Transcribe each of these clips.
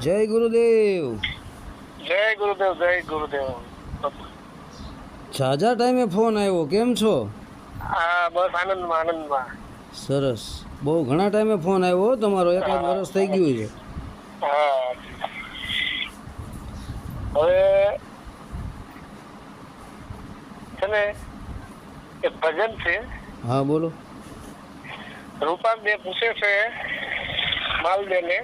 જય ગુરુદેવ. જય ગુરુદેવ જય ગુરુદેવ. ઝાઝા ટાઈમે ફોન આવ્યો કેમ છો? હા બસ આનંદમાં આનંદમાં. સરસ. બહુ ઘણા ટાઈમે ફોન આવ્યો તમારો એકાદ વર્ષ થઈ ગયું છે. હા. હવે છે ને એ ભજન છે. હા બોલો. રૂપાબેન પૂછે છે માલદેને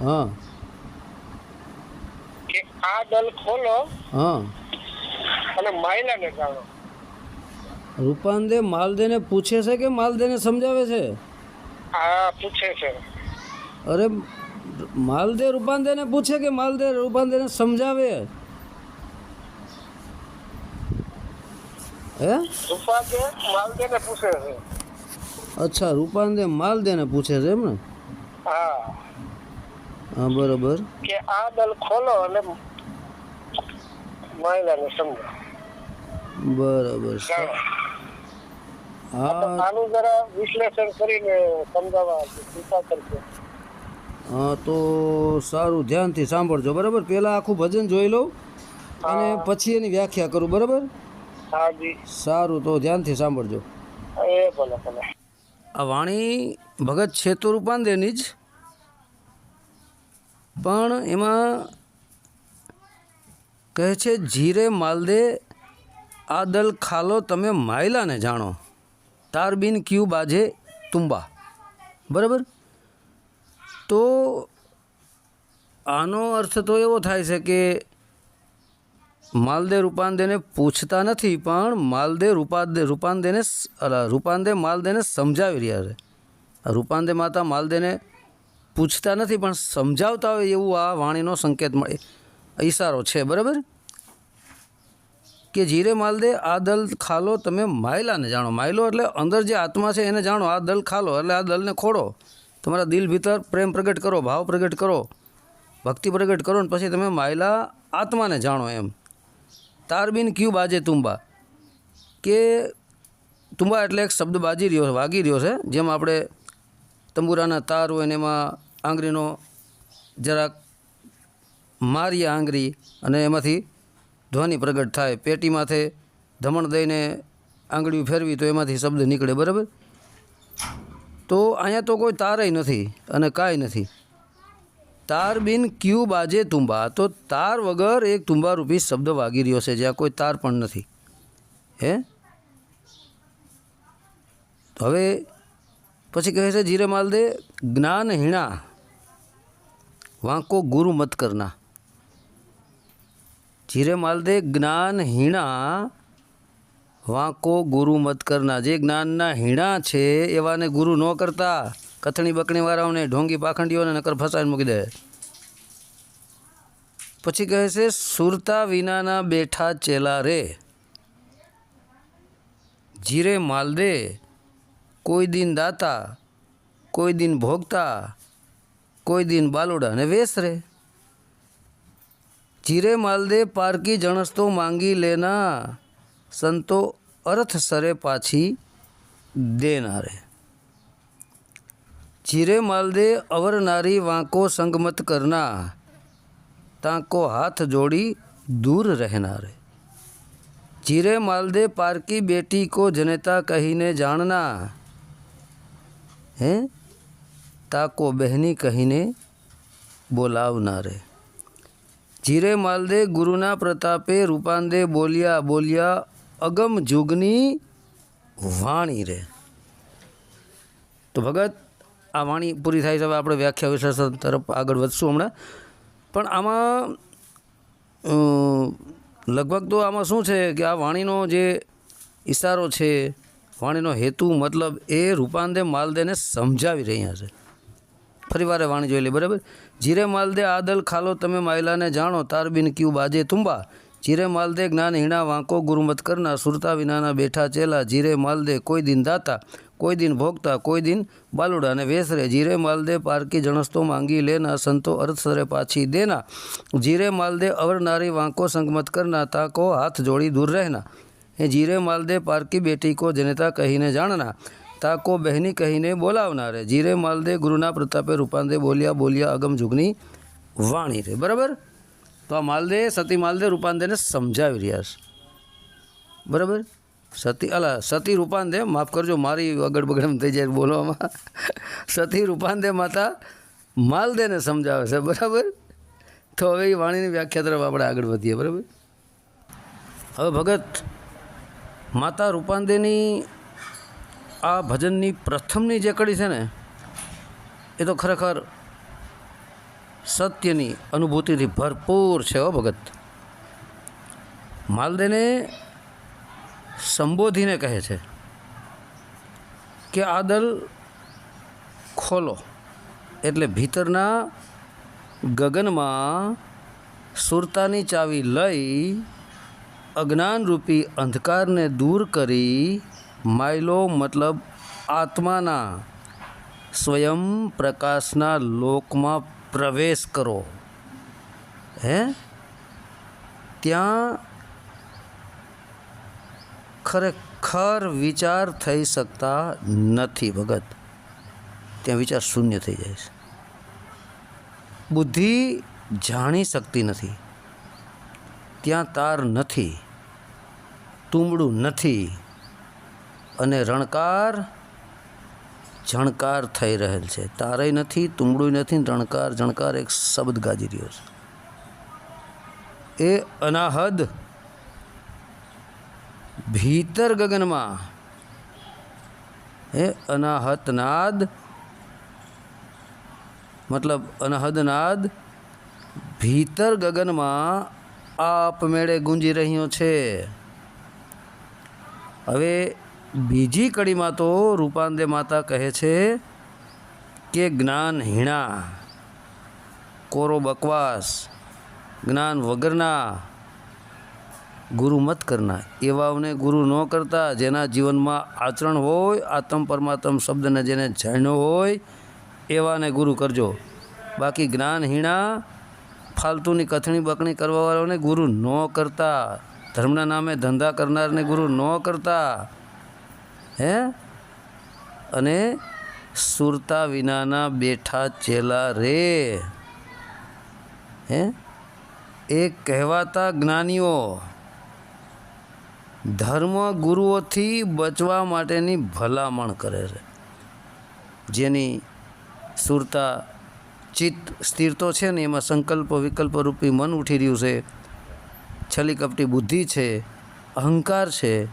હા. કે આ દલ ખોલો હા. અને માયલાને જાણો. રૂપાંદે માલદેને પૂછે છે કે માલદેને સમજાવે છે? હા પૂછે છે. અરે માલદે રૂપાંદેને પૂછે કે માલદે રૂપાંદેને સમજાવે? હે? રૂપાબેન માલદેને પૂછે છે. અચ્છા રૂપાંદે માલદેને પૂછે છે એમ ને? હા. હા બરોબર. કે આ દલ ખોલો અને માયલાને સમજો. બરાબર હા. આનું જરા વિશ્લેષણ કરીને સમજાવવા કૃપા કરજો હા તો સારું ધ્યાનથી સાંભળજો બરાબર? પહેલાં આખું ભજન જોઈ લઉં અને પછી એની વ્યાખ્યા કરું બરાબર? હા જી. સારું તો ધ્યાનથી સાંભળજો. આ વાણી ભગત છેતુ રૂપાંદેની જ પણ એમાં કહે છે, જીરે માલદે આ દલ ખાલો, તમે માયલાને જાણો. તારબિન ક્યુ બાજે તુંબા. બરાબર? તો આનો અર્થ તો એવો થાય છે કે માલદે રૂપાંદેને પૂછતા નથી, પણ માલદે રૂપાદે રૂપાંદેને રૂપાંદે માલદેને સમજાવી રહ્યા છે. રૂપાંદે માતા માલદેને પૂછતા નથી, પણ સમજાવતા હોય એવું આ વાણીનો સંકેત મળે. ઈશારો છે, બરાબર? કે જીરે માલદે આ દલ ખાલો, તમે માયલાને જાણો. માયલો એટલે અંદર જે આત્મા છે એને જાણો, આ દલ ખાલો, એટલે આ દલને ખોડો. તમારા દિલ ભીતર પ્રેમ પ્રગટ કરો, ભાવ પ્રગટ કરો, ભક્તિ પ્રગટ કરો ને પછી તમે માયલા આત્માને જાણો એમ. તારબીન ક્યુ બાજે તુંબા? કે તુંબા એટલે એક શબ્દ બાજી રહ્યો, વાગી રહ્યો છે, જેમ આપણે તંબુરાના તાર હોય ને એમાં આંગળીનો જરાક મારીએ આંગળી અને એમાંથી ધ્વનિ પ્રગટ થાય. પેટીમાંથી ધમણ દઈને આંગળીઓ ફેરવી તો એમાંથી શબ્દ નીકળે, બરાબર? તો અહીંયા તો કોઈ તારય નથી અને કાંઈ નથી. તાર બિન ક્યુ બાજે તુંબા. તો તાર વગર એક તુંબારૂપી શબ્દ વાગી રહ્યો છે, જ્યાં કોઈ તાર પણ નથી. હે? હવે પછી કહે છે જીરે માલદે જ્ઞાન હીણા વાંકો ગુરુ મત કરના. જીરે માલદે જ્ઞાન હીણા, વાંકો ગુરુ મત કરના. જે જ્ઞાનના હીણા છે, એવાને ગુરુ ન કરતા. કથણી બકણીવાળાઓને ઢોંગી પાખંડીઓને નકર ફસાઈને મૂકી દે. પછી કહે છે, સુરતા વિનાના બેઠા ચેલા રે. જીરે માલદે કોઈ દિન દાતા, કોઈ દિન ભોગતા. કોઈ દિન બાલુડાને વેસરે. જીરે માલદે પારકી જણસતો માંગી લેના. સંતો અર્થ સરે પાછી દેનારે. જીરે માલદે અવરનારી વાંકો સંગમત કરના તાંકો હાથ જોડી દૂર રહેનારે. જીરે માલદે પારકી બેટી કો જનેતા કહીને જાણના હે? તાકો બહેની કહીને બોલાવનારે. જીરે માલદે ગુરુના પ્રતાપે રૂપાંદે બોલ્યા બોલ્યા અગમ જુગની વાણી રે. તો ભગત, આ વાણી પૂરી થાય છે. હવે આપણે વ્યાખ્યા વિશ્લેષણ તરફ આગળ વધશું હમણાં. પણ આમાં લગભગ તો આમાં શું છે કે આ વાણીનો જે ઈશારો છે, વાણીનો હેતુ, મતલબ એ રૂપાંદે માલદેને સમજાવી રહ્યા છે. ફરીવારે વાણી જોઈ લે, બરાબર? જીરે માલદે આદલ ખાલો, તમે માયલાને જાણો તારબીન ક્યુ બાજે તુંબા? જીરે માલદે જ્ઞાન હીણા વાંકો, ગુરુમત કરના, સુરતા વિનાના બેઠા ચેલા, જીરે માલદે કોઈ દિન દાતા, કોઈ દિન ભોગતા, કોઈ દિન બાલુડા અને વેસરે. જીરે માલદે પારકી જણસતો માંગી લેના, સંતો અર્થસરે પાછી દેના. જીરે માલદે અવરનારી વાંકો, સંગમત કરના તાકો હાથ જોડી દૂર રહેના. એ જીરે માલદે પારકી બેટી કો જનેતા કહીને જાણના. તાકો બહેની કહીને બોલાવનારે. જીરે માલદે ગુરુના પ્રતાપે રૂપાંદે બોલ્યા બોલ્યા, અગમ જુગની વાણી રહે બરાબર? તો આ માલદે, સતી માલદે રૂપાંદેને સમજાવી રહ્યા છે. બરાબર? સતી, અલા, સતી રૂપાંદે માફ કરજો, મારી અગડ બગડ થઈ જાય બોલવામાં. સતી રૂપાંદે માતા માલદેને સમજાવે છે. બરાબર? તો હવે એ વાણીની વ્યાખ્યા તરફ આપણે આગળ વધીએ. બરાબર? હવે ભગત, માતા રૂપાંદેની આ ભજનની પ્રથમની જે કડી છે ને, એ તો ખરેખર સત્યની અનુભૂતિથી ભરપૂર છે હો ભગત. માલદેને સંબોધીને કહે છે કે આ દલ ખોલો, એટલે ભીતરના ગગનમાં સુરતાની ચાવી લઈ અજ્ઞાનરૂપી અંધકારને દૂર કરી માયલો મતલબ આત્માના સ્વયં પ્રકાશના લોકમાં પ્રવેશ કરો. હે? ત્યાં ખરેખર વિચાર થઈ શકતા નથી ભગત. ત્યાં વિચાર શૂન્ય થઈ જાય છે. બુદ્ધિ જાણી શકતી નથી. ત્યાં તાર નથી. તુંબડું નથી. અને રણકાર, જણકાર થઈ રહેલ છે. તારે નથી તુંબડું નથી, રણકાર, જણકાર એક શબ્દ ગાજી રહ્યો છે. એ અનાહદ ભીતર ગગનમાં એ અનાહતનાદ, મતલબ અનહદનાદ ભીતર ગગનમાં આપમેળે ગુંજી રહ્યો છે. હવે બીજી કડીમાં તો રૂપાંદે માતા કહે છે કે, જ્ઞાન હીણા, કોરો બકવાસ, જ્ઞાન વગરના, ગુરુ મત કરના. એવાઓને ગુરુ ન કરતા, જેના જીવનમાં આચરણ હોય, આત્મ પરમાત્મ શબ્દને જેને જાણ્યો હોય, એવાને ગુરુ કરજો. બાકી જ્ઞાનહીણા ફાલતુની કથણી બકણી કરવાવાળાને ગુરુ ન કરતા, ધર્મના નામે ધંધા કરનારને ગુરુ ન કરતા હે? અને સુરતા વિનાના બેઠા ચેલા રે. હે? એ કહેવાતા જ્ઞાનીઓ ધર્મ ગુરુઓથી બચવા માટેની ભલામણ કરે છે. જેની સુરતા ચિત્ત સ્થિર તો છે ને, એમાં સંકલ્પ વિકલ્પ રૂપી મન ઉઠી રહ્યું છે. છલી કપટી બુદ્ધિ છે, અહંકાર છે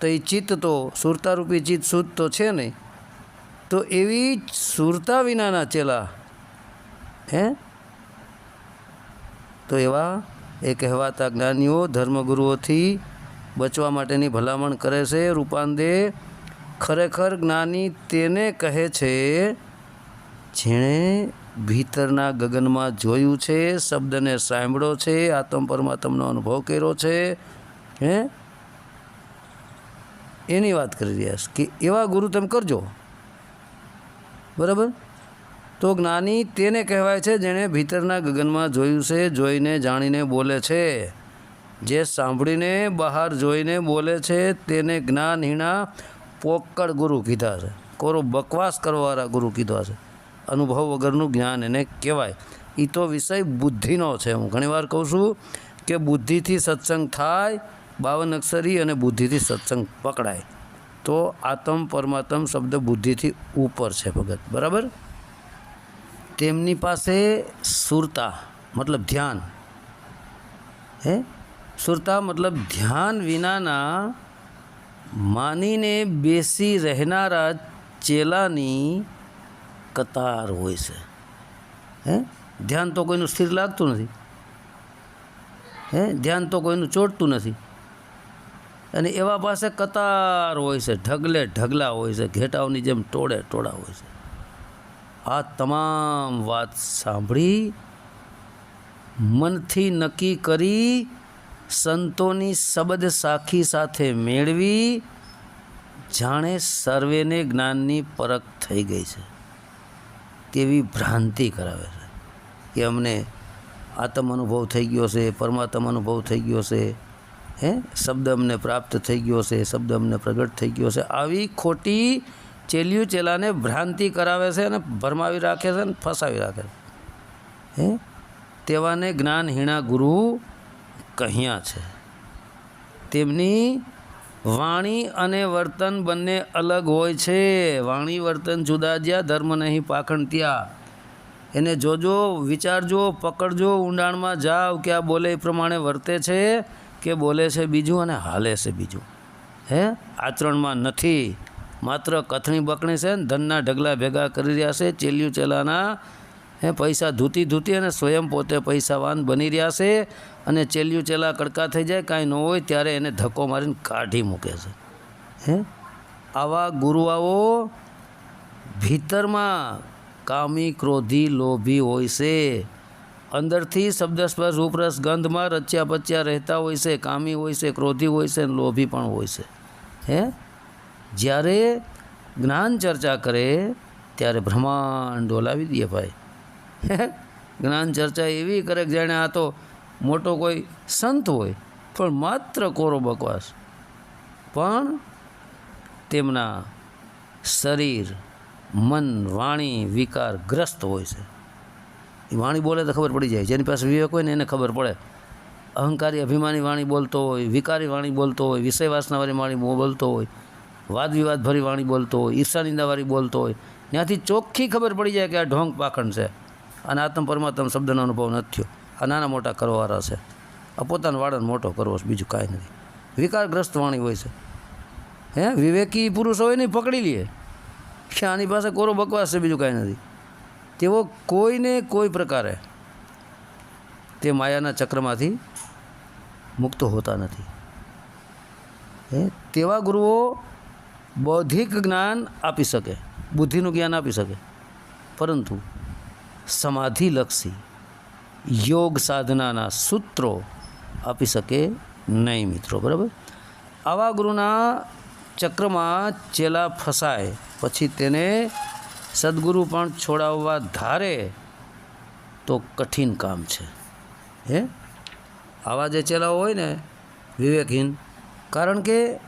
તો એ ચિત્ત તો સુરતારૂપી ચિત્ત શુદ્ધ તો છે નહીં. તો એવી સુરતા વિનાના ચેલા, હે? તો એવા એ કહેવાતા જ્ઞાનીઓ, ધર્મગુરુઓથી બચવા માટેની ભલામણ કરે છે. રૂપાંદે ખરેખર જ્ઞાની તેને કહે છે, જેણે ભીતરના ગગનમાં જોયું છે, શબ્દને સાંભળ્યો છે આત્મ પરમાત્મનો અનુભવ કર્યો છે, હે? એની વાત કરી રહ્યા છે કે એવા ગુરુ તમે કરજો. બરાબર? તો જ્ઞાની તેને કહેવાય છે જેણે ભીતરના ગગનમાં જોયું છે, જોઈને જાણીને બોલે છે. જે સાંભળીને બહાર જોઈને બોલે છે તેને જ્ઞાનહીણા પોકળ ગુરુ કીધા છે. કોરો બકવાસ કરવાવાળા ગુરુ કીધા છે. અનુભવ વગરનું જ્ઞાન એને કહેવાય. એ તો વિષય બુદ્ધિનો છે. હું ઘણીવાર કહું છું કે બુદ્ધિથી સત્સંગ થાય બાવન અક્ષરી અને બુદ્ધિથી સત્સંગ પકડાય. તો આત્મ પરમાત્મ શબ્દ બુદ્ધિથી ઉપર છે ભગત. બરાબર? તેમની પાસે સુરતા, મતલબ ધ્યાન. હે? સુરતા મતલબ ધ્યાન વિનાના માનીને બેસી રહેનારા ચેલાની કતાર હોય છે. હે? ધ્યાન તો કોઈનું સ્થિર લાગતું નથી. હે? ધ્યાન તો કોઈનું ચોટતું નથી. અને એવા પાસે કતાર હોય છે, ઢગલે ઢગલા હોય છે, ઘેટાઓની જેમ ટોળે ટોળા હોય છે. આ તમામ વાત સાંભળી, મનથી નક્કી કરી, સંતોની શબ્દ સાખી સાથે મેળવી, જાણે સર્વેને જ્ઞાનની પરખ થઈ ગઈ છે. તેવી ભ્રાંતિ કરાવે છે કે અમને આત્મ અનુભવ થઈ ગયો છે, પરમાત્મ અનુભવ થઈ ગયો છે. હે? શબ્દ અમને પ્રાપ્ત થઈ ગયો છે, શબ્દ અમને પ્રગટ થઈ ગયો છે. આવી ખોટી ચેલિયું ચેલાને ભ્રાંતિ કરાવે છે અને ભરમાવી રાખે છે અને ફસાવી રાખે છે. હે? તેવાને જ્ઞાનહીણા ગુરુ કહ્યા છે. તેમની વાણી અને વર્તન બંને અલગ હોય છે. વાણી વર્તન જુદા જ્યાં, ધર્મ નહીં પાખણ ત્યાં. એને જોજો, વિચારજો, પકડજો, ઊંડાણમાં જાઓ કે આ બોલે એ પ્રમાણે વર્તે છે. કે બોલે છે બીજું અને હાલે છે બીજું. હે? આચરણમાં નથી. માત્ર કથણી બકણી છે ને ધનના ઢગલા ભેગા કરી રહ્યા છે, ચેલ્યું ચેલાના, હે, પૈસા ધૂતી ધૂતી અને સ્વયં પોતે પૈસાવાન બની રહ્યા છે અને ચેલ્યું ચેલા કડકા થઈ જાય, કાંઈ ન હોય, ત્યારે એને ધક્કો મારીને કાઢી મૂકે છે. હે? આવા ગુરુઆઓ ભીતરમાં કામી ક્રોધી લોભી હોય છે. અંદરથી શબ્દસ્પર્શ રૂપરસ ગંધમાં રચ્યા પચ્યા રહેતા હોય છે, કામી હોય છે, ક્રોધી હોય છે, અને લોભી પણ હોય છે. હે? જ્યારે જ્ઞાન ચર્ચા કરે, ત્યારે બ્રહ્માંડ ડોલાવી દે ભાઈ. હે? જ્ઞાન ચર્ચા એવી કરે કે જાણે આ તો મોટો કોઈ સંત હોય, પણ માત્ર કોરો બકવાસ. પણ તેમના શરીર, મન, વાણી વિકાર ગ્રસ્ત હોય છે. એ વાણી બોલે તો ખબર પડી જાય. જેની પાસે વિવેક હોય ને એને ખબર પડે. અહંકારી અભિમાની વાણી બોલતો હોય, વિકારી વાણી બોલતો હોય વિષય વાસનાવાળી વાણી બોલતો હોય વાદ વિવાદ ભરી વાણી બોલતો હોય ઈર્ષાનિંદાવાળી બોલતો હોય. ત્યાંથી ચોખ્ખી ખબર પડી જાય કે આ ઢોંગ પાખંડ છે. અને આત્મ પરમાત્મ શબ્દનો અનુભવ નથી થયો. આ નાના મોટા કરવાવાળા છે. આ પોતાનો વાળાને મોટો કરવો છે, બીજું કાંઈ નથી. વિકારગ્રસ્ત વાણી હોય છે. હે? વિવેકી પુરુષ હોય ને પકડી લે. કે આની પાસે કોરો બકવાસ છે, બીજું કાંઈ નથી. તેઓ કોઈને કોઈ પ્રકારે તે માયાના ચક્રમાંથી મુક્ત હોતા નથી. એ તેવા ગુરુઓ બૌદ્ધિક જ્ઞાન આપી શકે, બુદ્ધિનું જ્ઞાન આપી શકે, પરંતુ સમાધિલક્ષી યોગ સાધનાના સૂત્રો આપી શકે નહીં મિત્રો, બરાબર? આવા ગુરુના ચક્રમાં ચેલા ફસાય, પછી તેને સદગુરુ પણ છોડાવવા ધારે તો કઠિન કામ છે. હે? આવા જે ચેલાઓ હોય ને, વિવેકહીન, કારણ કે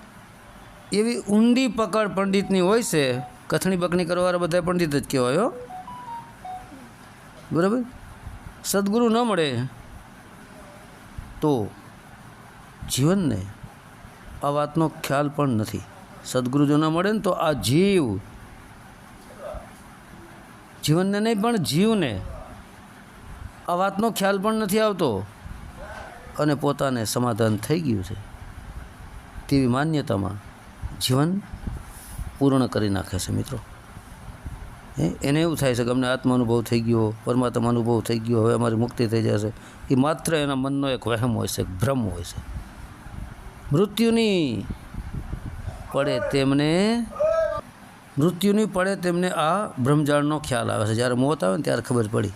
એવી ઊંડી પકડ પંડિતની હોય છે, કથણી બકણી કરવાવાળા બધા પંડિત જ કહેવાય બરાબર? સદગુરુ ન મળે તો જીવનને આ વાતનો ખ્યાલ પણ નથી. સદગુરુ જો ન મળે ને તો આ જીવ જીવનને નહીં, પણ જીવને. આ વાતનો ખ્યાલ પણ નથી આવતો. અને પોતાને સમાધાન થઈ ગયું છે. તેવી માન્યતામાં જીવન પૂર્ણ કરી નાખે છે મિત્રો. એને એવું થાય છે કે અમને આત્મા અનુભવ થઈ ગયો પરમાત્મા અનુભવ થઈ ગયો, હવે અમારી મુક્તિ થઈ જશે. એ માત્ર એના મનનો એક વહેમ હોય છે ભ્રમ હોય છે. મૃત્યુની પડે તેમને મૃત્યુની પડે તેમને આ બ્રહ્મજાળનો ખ્યાલ આવે છે. જ્યારે મોત આવે ને ત્યારે ખબર પડી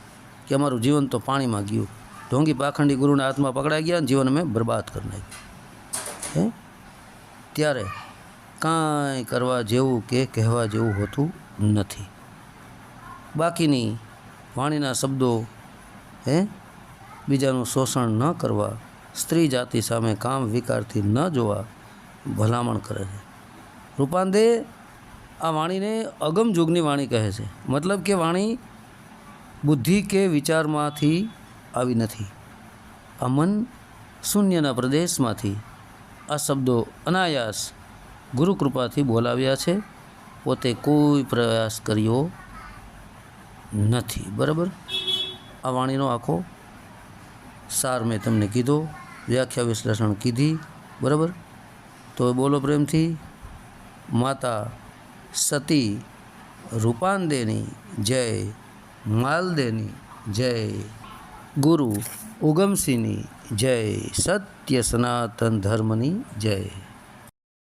કે અમારું જીવન તો પાણીમાં ગયું. ઢોંગી પાખંડી ગુરુના હાથમાં પકડાઈ ગયા અને જીવન અમે બરબાદ કરી નાખ્યું. હે? ત્યારે કાંઈ કરવા જેવું કે કહેવા જેવું હોતું નથી. બાકીની વાણીના શબ્દો, હે? બીજાનું શોષણ ન કરવા, સ્ત્રી જાતિ સામે કામ વિકારથી ન જોવા ભલામણ કરે છે. રૂપાંદે આ વાણીને અગમ યુગની વાણી કહે છે. મતલબ કે વાણી બુદ્ધિ કે વિચારમાંથી આવી નથી. આ મન શૂન્યના પ્રદેશમાંથી આ શબ્દો અનાયાસ ગુરુકૃપાથી બોલાવ્યા છે. પોતે કોઈ પ્રયાસ કર્યો નથી. બરાબર? આ વાણીનો આખો સાર મેં તમને કીધો, વ્યાખ્યા વિશ્લેષણ કીધી. બરાબર? તો બોલો પ્રેમથી. માતા સતી રૂપાંદેની જય માલદેની જય ગુરુ ઉગમસિંહની જય સત્ય સનાતન ધર્મની જય.